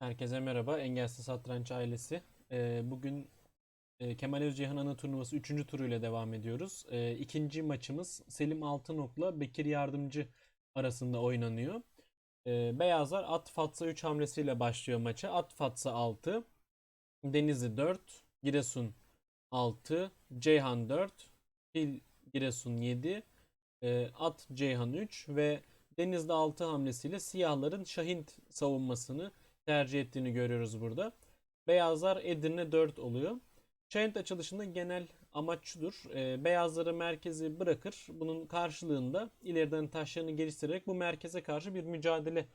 Herkese merhaba. Engelsiz Satranç ailesi. Ee, bugün e, Kemal Özcihan Ana Turnuvası 3. turuyla devam ediyoruz. Ee, ikinci maçımız Selim Altınok'la Bekir Yardımcı arasında oynanıyor. Ee, Beyazlar at fatsa 3 hamlesiyle başlıyor maça. At fatsa 6, Denizli 4, Giresun 6, Ceyhan 4, Fil Giresun 7, e, at Ceyhan 3 ve Denizli 6 hamlesiyle siyahların Şahin savunmasını tercih ettiğini görüyoruz burada. Beyazlar Edirne 4 oluyor. Şahint açılışında genel amaç şudur. E, beyazları merkezi bırakır. Bunun karşılığında ileriden taşlarını geliştirerek bu merkeze karşı bir mücadele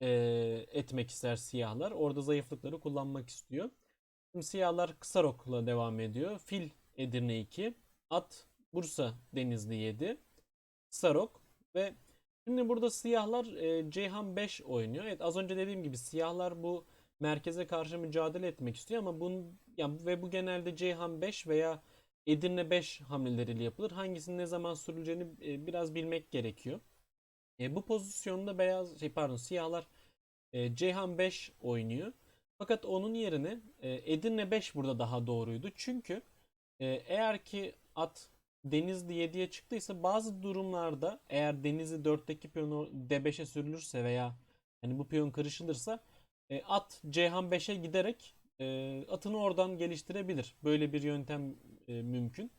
e, etmek ister siyahlar. Orada zayıflıkları kullanmak istiyor. Şimdi siyahlar kısa rokla devam ediyor. Fil Edirne 2. At Bursa Denizli 7. Kısa rok ve Şimdi burada siyahlar e, Ceyhan 5 oynuyor. Evet az önce dediğim gibi siyahlar bu merkeze karşı mücadele etmek istiyor ama bunun yani ve bu genelde Ceyhan 5 veya Edirne 5 hamleleriyle yapılır. Hangisinin ne zaman sürüleceğini e, biraz bilmek gerekiyor. E, bu pozisyonda beyaz şey pardon siyahlar e, Ceyhan 5 oynuyor. Fakat onun yerine e, Edirne 5 burada daha doğruydu. Çünkü e, eğer ki at Denizli 7'ye çıktıysa bazı durumlarda eğer Denizli 4'teki piyonu D5'e sürülürse veya hani bu piyon kırışılırsa e, at Ceyhan 5'e giderek e, atını oradan geliştirebilir. Böyle bir yöntem e, mümkün.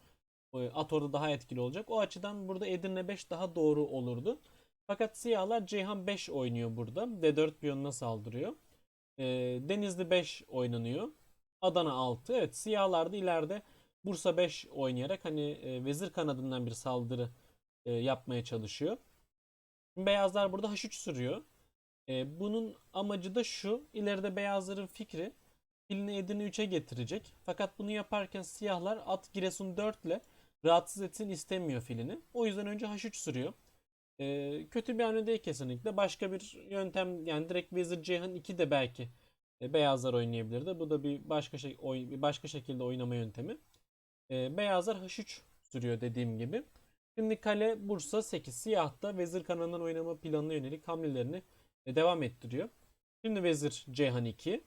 E, at orada daha etkili olacak. O açıdan burada Edirne 5 daha doğru olurdu. Fakat siyahlar Ceyhan 5 oynuyor burada. D4 piyonuna saldırıyor. E, Denizli 5 oynanıyor. Adana 6. Evet siyahlar da ileride Bursa 5 oynayarak hani e, vezir kanadından bir saldırı e, yapmaya çalışıyor. Beyazlar burada H3 sürüyor. E, bunun amacı da şu. İleride beyazların fikri filini Edirne 3'e getirecek. Fakat bunu yaparken siyahlar at Giresun 4 ile rahatsız etsin istemiyor filini. O yüzden önce H3 sürüyor. E, kötü bir hamle değil kesinlikle. Başka bir yöntem yani direkt vezir Ceyhan 2 de belki e, beyazlar oynayabilirdi. Bu da bir başka şey oy, bir başka şekilde oynama yöntemi. E, beyazlar H3 sürüyor dediğim gibi. Şimdi kale Bursa 8 siyah da vezir kanadından oynama planına yönelik hamlelerini e, devam ettiriyor. Şimdi vezir Ceyhan 2.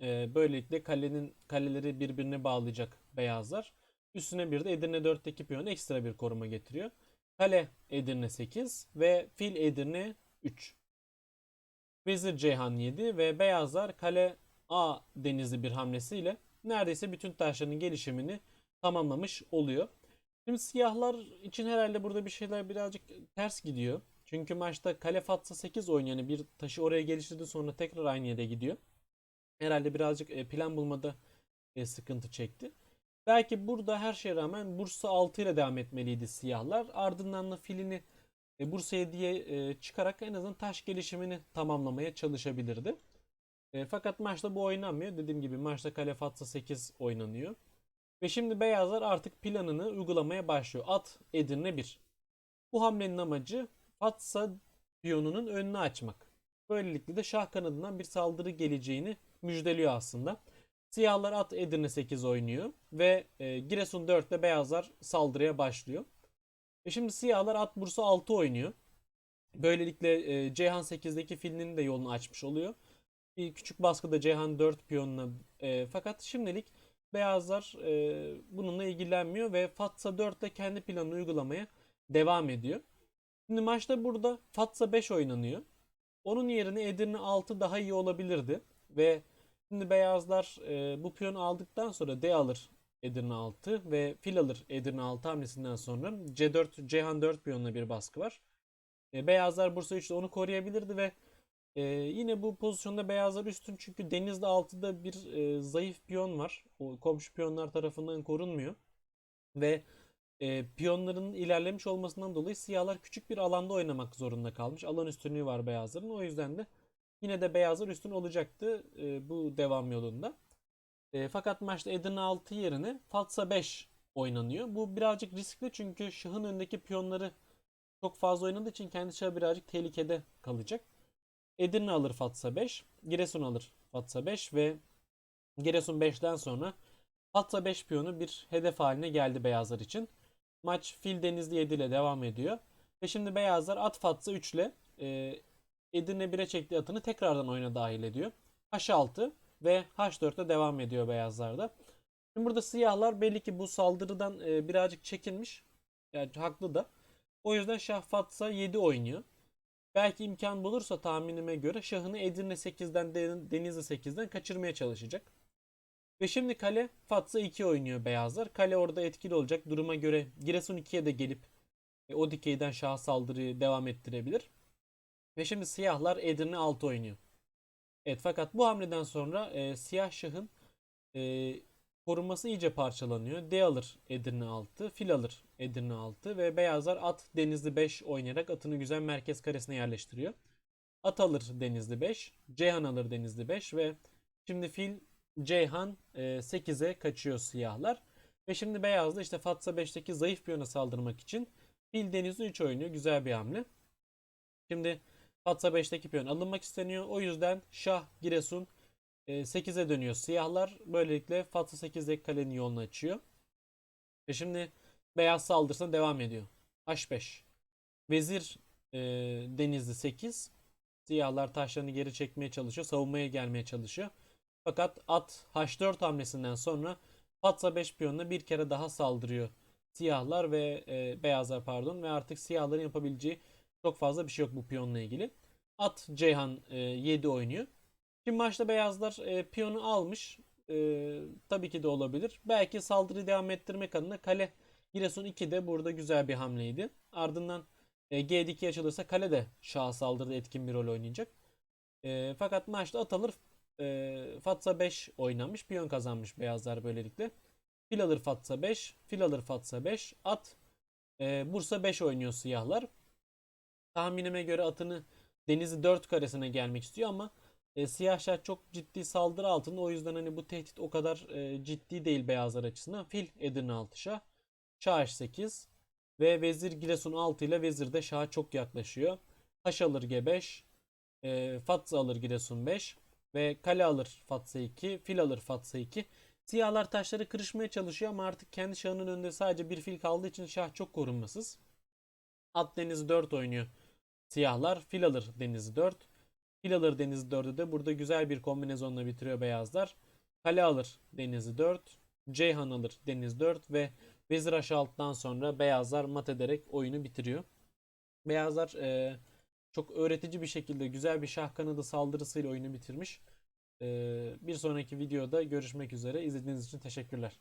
E, böylelikle kalenin kaleleri birbirine bağlayacak beyazlar. Üstüne bir de Edirne 4'teki piyon ekstra bir koruma getiriyor. Kale Edirne 8 ve fil Edirne 3. Vezir Ceyhan 7 ve beyazlar kale A denizli bir hamlesiyle neredeyse bütün taşların gelişimini tamamlamış oluyor. Şimdi siyahlar için herhalde burada bir şeyler birazcık ters gidiyor. Çünkü maçta kale fatsa 8 oynayan bir taşı oraya geliştirdi sonra tekrar aynı yere gidiyor. Herhalde birazcık e, plan bulmada e, sıkıntı çekti. Belki burada her şeye rağmen Bursa 6 ile devam etmeliydi siyahlar. Ardından da filini e, Bursa 7'ye çıkarak en azından taş gelişimini tamamlamaya çalışabilirdi. E, fakat maçta bu oynanmıyor. Dediğim gibi maçta kale fatsa 8 oynanıyor. Ve şimdi beyazlar artık planını uygulamaya başlıyor. At Edirne 1. Bu hamlenin amacı fatsa piyonunun önünü açmak. Böylelikle de şah kanadından bir saldırı geleceğini müjdeliyor aslında. Siyahlar at Edirne 8 oynuyor ve e, Giresun 4'te beyazlar saldırıya başlıyor. Ve şimdi siyahlar at Bursa 6 oynuyor. Böylelikle e, Ceyhan 8'deki filinin de yolunu açmış oluyor bir küçük baskıda Ceyhan 4 piyonuna e, fakat şimdilik beyazlar e, bununla ilgilenmiyor ve Fatsa 4'te kendi planını uygulamaya devam ediyor. Şimdi maçta burada Fatsa 5 oynanıyor. Onun yerine Edirne 6 daha iyi olabilirdi ve şimdi beyazlar e, bu piyonu aldıktan sonra D alır Edirne 6 ve fil alır Edirne 6 hamlesinden sonra C4 Ceyhan 4 piyonuna bir baskı var. E, beyazlar Bursa 3'te onu koruyabilirdi ve ee, yine bu pozisyonda beyazlar üstün çünkü denizde altıda bir e, zayıf piyon var. O komşu piyonlar tarafından korunmuyor. Ve e, piyonların ilerlemiş olmasından dolayı siyahlar küçük bir alanda oynamak zorunda kalmış. Alan üstünlüğü var beyazların. O yüzden de yine de beyazlar üstün olacaktı e, bu devam yolunda. E, fakat maçta Edirne 6 yerine Fatsa 5 oynanıyor. Bu birazcık riskli çünkü şahın önündeki piyonları çok fazla oynadığı için kendi şahı birazcık tehlikede kalacak. Edirne alır Fatsa 5. Giresun alır Fatsa 5 ve Giresun 5'ten sonra Fatsa 5 piyonu bir hedef haline geldi beyazlar için. Maç Fil Denizli 7 ile devam ediyor. Ve şimdi beyazlar at Fatsa 3 ile e, Edirne 1'e çektiği atını tekrardan oyuna dahil ediyor. H6 ve H4'te devam ediyor beyazlarda. Şimdi burada siyahlar belli ki bu saldırıdan e, birazcık çekinmiş. Yani haklı da. O yüzden Şah Fatsa 7 oynuyor. Belki imkan bulursa tahminime göre Şah'ını Edirne 8'den Den- Denizli 8'den kaçırmaya çalışacak. Ve şimdi kale Fatsa 2 oynuyor beyazlar. Kale orada etkili olacak. Duruma göre Giresun 2'ye de gelip e, o dikeyden Şah'a saldırıyı devam ettirebilir. Ve şimdi siyahlar Edirne 6 oynuyor. Evet fakat bu hamleden sonra e, siyah şahın e, korunması iyice parçalanıyor. D alır Edirne 6, fil alır Edirne 6 ve beyazlar at Denizli 5 oynayarak atını güzel merkez karesine yerleştiriyor. At alır Denizli 5, Ceyhan alır Denizli 5 ve şimdi fil Ceyhan e, 8'e kaçıyor siyahlar. Ve şimdi beyazda işte Fatsa 5'teki zayıf piyona saldırmak için fil Denizli 3 oynuyor. Güzel bir hamle. Şimdi Fatsa 5'teki piyon alınmak isteniyor. O yüzden Şah, Giresun 8'e dönüyor siyahlar. Böylelikle Fatsa 8'deki kalenin yolunu açıyor. Ve şimdi beyaz saldırısına devam ediyor. H5. Vezir e, Denizli 8. Siyahlar taşlarını geri çekmeye çalışıyor. Savunmaya gelmeye çalışıyor. Fakat at H4 hamlesinden sonra Fatsa 5 piyonuna bir kere daha saldırıyor. Siyahlar ve e, beyazlar pardon ve artık siyahların yapabileceği çok fazla bir şey yok bu piyonla ilgili. At Ceyhan e, 7 oynuyor. Şimdi maçta beyazlar e, piyonu almış. E, tabii ki de olabilir. Belki saldırıyı devam ettirmek adına kale Giresun 2 de burada güzel bir hamleydi. Ardından e, G2 açılırsa kale de şaha saldırıda etkin bir rol oynayacak. E, fakat maçta at alır e, Fatsa 5 oynamış. Piyon kazanmış beyazlar böylelikle. Fil alır Fatsa 5. Fil alır Fatsa 5. At e, Bursa 5 oynuyor siyahlar. Tahminime göre atını Denizli 4 karesine gelmek istiyor ama e, siyah şah çok ciddi saldırı altında. O yüzden hani bu tehdit o kadar e, ciddi değil beyazlar açısından. Fil Edirne 6 şah. Şah H8 ve Vezir Giresun 6 ile Vezir de Şah'a çok yaklaşıyor. Taş alır G5. E, Fatsa alır Giresun 5 ve kale alır Fatsa 2. Fil alır Fatsa 2. Siyahlar taşları kırışmaya çalışıyor ama artık kendi şahının önünde sadece bir fil kaldığı için şah çok korunmasız. At Deniz 4 oynuyor. Siyahlar fil alır Deniz 4. Fil alır Deniz 4'ü de burada güzel bir kombinezonla bitiriyor beyazlar. Kale alır Deniz 4. Ceyhan alır Deniz 4 ve Vezir H6'dan sonra beyazlar mat ederek oyunu bitiriyor. Beyazlar e, çok öğretici bir şekilde güzel bir şah kanadı saldırısıyla oyunu bitirmiş. E, bir sonraki videoda görüşmek üzere. İzlediğiniz için teşekkürler.